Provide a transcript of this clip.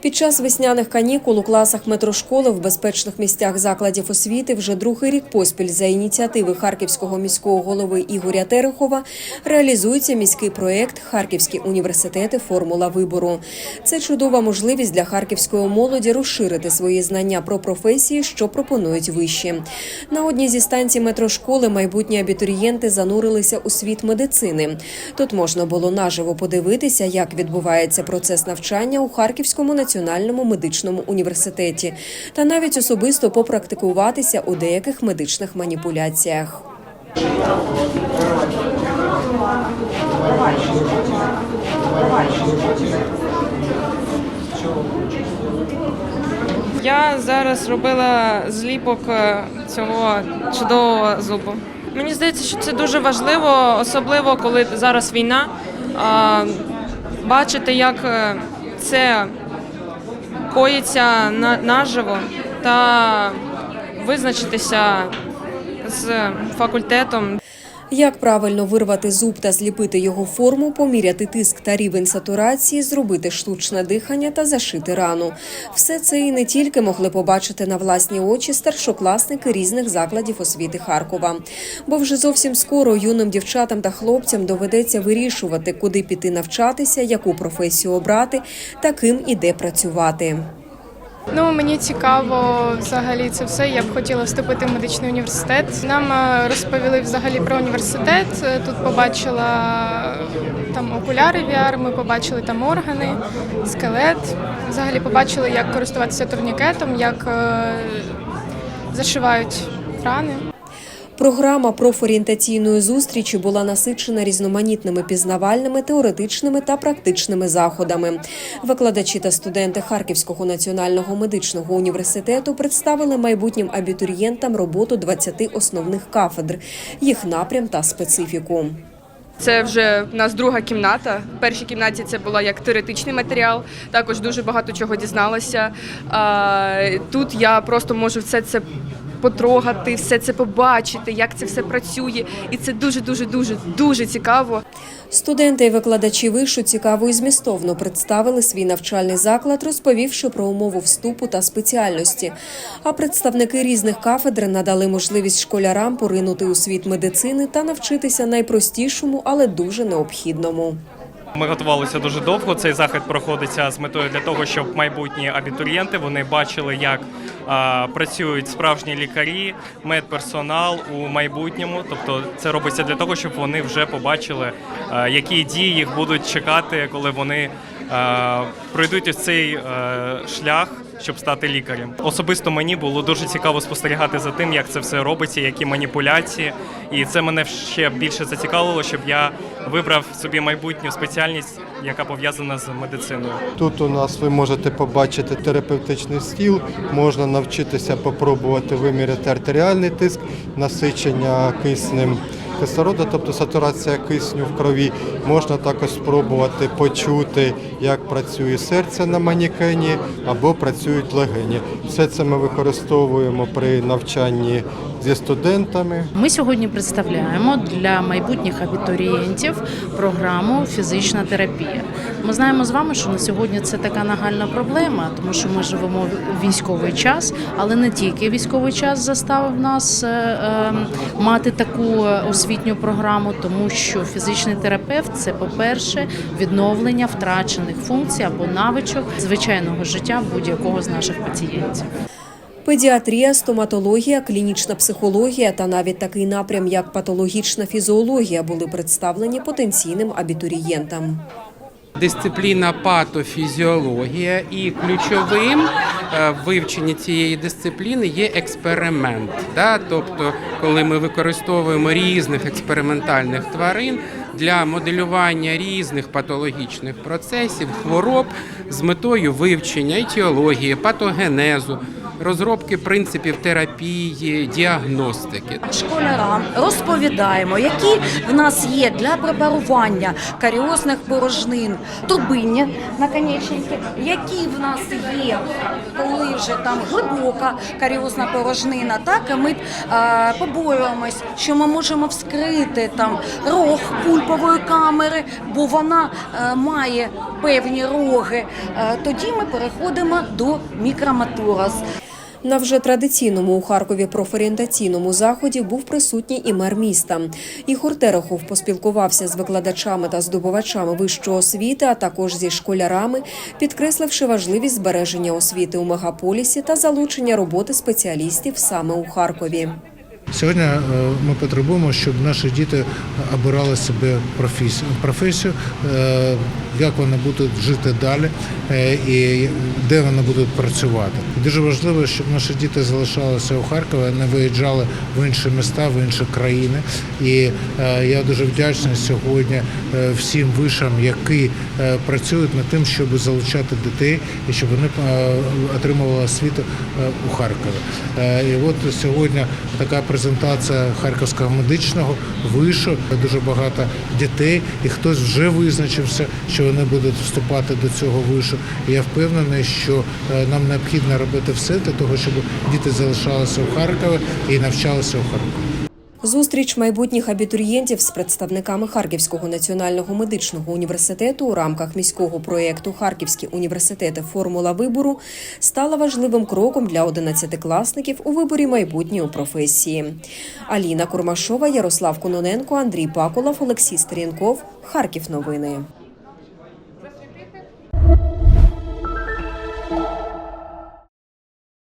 Під час весняних канікул у класах метрошколи в безпечних місцях закладів освіти вже другий рік поспіль за ініціативи Харківського міського голови Ігоря Терехова реалізується міський проєкт Харківські університети Формула вибору. Це чудова можливість для харківської молоді розширити свої знання про професії, що пропонують вищі. На одній зі станцій метрошколи майбутні абітурієнти занурилися у світ медицини. Тут можна було наживо подивитися, як відбувається процес навчання у Харківському національному медичному університеті, та навіть особисто попрактикуватися у деяких медичних маніпуляціях. Я зараз робила зліпок е, цього чудового зубу. Мені здається, що це дуже важливо, особливо коли зараз війна. Бачити, як е, це коїться на- наживо та визначитися з факультетом. Як правильно вирвати зуб та зліпити його форму, поміряти тиск та рівень сатурації, зробити штучне дихання та зашити рану. Все це і не тільки могли побачити на власні очі старшокласники різних закладів освіти Харкова. Бо вже зовсім скоро юним дівчатам та хлопцям доведеться вирішувати, куди піти навчатися, яку професію обрати та ким і де працювати. Ну мені цікаво взагалі це все. Я б хотіла вступити в медичний університет. Нам е, розповіли взагалі про університет. Е, Тут побачила е, там окуляри VR, Ми побачили там органи, скелет. Взагалі побачили, як користуватися турнікетом, як зашивають рани. Програма профорієнтаційної зустрічі була насичена різноманітними пізнавальними, теоретичними та практичними заходами. Викладачі та студенти Харківського національного медичного університету представили майбутнім абітурієнтам роботу 20 основних кафедр, їх напрям та специфіку. Це вже в нас друга кімната. В першій кімнаті це була як теоретичний матеріал. Також дуже багато чого дізналася. Тут я просто можу все це потрогати, все це побачити, як це все працює, і це дуже, дуже, дуже, дуже цікаво. Студенти і викладачі вишу цікаво і змістовно представили свій навчальний заклад, розповівши про умову вступу та спеціальності. А представники різних кафедр надали можливість школярам поринути у світ медицини та навчитися найпростішому, але дуже необхідному. Ми готувалися дуже довго. Цей захід проходиться з метою для того, щоб майбутні абітурієнти вони бачили, як працюють справжні лікарі, медперсонал у майбутньому. Тобто, це робиться для того, щоб вони вже побачили, які дії їх будуть чекати, коли вони пройдуть ось цей е, шлях. Щоб стати лікарем, особисто мені було дуже цікаво спостерігати за тим, як це все робиться, які маніпуляції, і це мене ще більше зацікавило, щоб я вибрав собі майбутню спеціальність, яка пов'язана з медициною. Тут у нас ви можете побачити терапевтичний стіл, можна навчитися попробувати виміряти артеріальний тиск, насичення киснем кислороду, тобто сатурація кисню в крові. Можна також спробувати почути, як працює серце на манікені або працюють легені. Все це ми використовуємо при навчанні зі студентами. Ми сьогодні представляємо для майбутніх абітурієнтів програму фізична терапія. Ми знаємо з вами, що на сьогодні це така нагальна проблема, тому що ми живемо в військовий час, але не тільки військовий час заставив нас е, е, мати таку освітню програму, тому що фізичний терапевт це, по-перше, відновлення втрачених функцій або навичок звичайного життя будь-якого з наших пацієнтів. Педіатрія, стоматологія, клінічна психологія та навіть такий напрям, як патологічна фізіологія, були представлені потенційним абітурієнтам. Дисципліна патофізіологія і ключовим е, в вивченні цієї дисципліни є експеримент. Да? Тобто, коли ми використовуємо різних експериментальних тварин для моделювання різних патологічних процесів, хвороб з метою вивчення етіології, патогенезу, розробки принципів терапії, діагностики. Школярам розповідаємо, які в нас є для препарування каріозних порожнин, турбинні наконечники, які в нас є, коли вже там глибока каріозна порожнина. Так і ми е, побоюємось, що ми можемо вскрити там рог пульпової камери, бо вона е, має певні роги. Е, тоді ми переходимо до мікроматураз. На вже традиційному у Харкові профорієнтаційному заході був присутній і мер міста. Ігор Терехов поспілкувався з викладачами та здобувачами вищої освіти, а також зі школярами, підкресливши важливість збереження освіти у мегаполісі та залучення роботи спеціалістів саме у Харкові. Сьогодні е, ми потребуємо, щоб наші діти обирали себе професію, професію як вони будуть жити далі е, і де вони будуть працювати. Дуже важливо, щоб наші діти залишалися у Харкові, не виїжджали в інші міста, в інші країни. І е, я дуже вдячний сьогодні всім вишам, які працюють над тим, щоб залучати дітей і щоб вони отримували освіту у Харкові. І от сьогодні така презентація Харківського медичного вишу. Дуже багато дітей, і хтось вже визначився, що вони будуть вступати до цього вишу. І я впевнений, що е, нам необхідно робити все для того, щоб діти залишалися у Харкові і навчалися у Харкові. Зустріч майбутніх абітурієнтів з представниками Харківського національного медичного університету у рамках міського проєкту Харківські університети Формула вибору стала важливим кроком для одинадцятикласників у виборі майбутньої професії. Аліна Курмашова, Ярослав Кононенко, Андрій Паколов, Олексій Стерінков. Харків новини.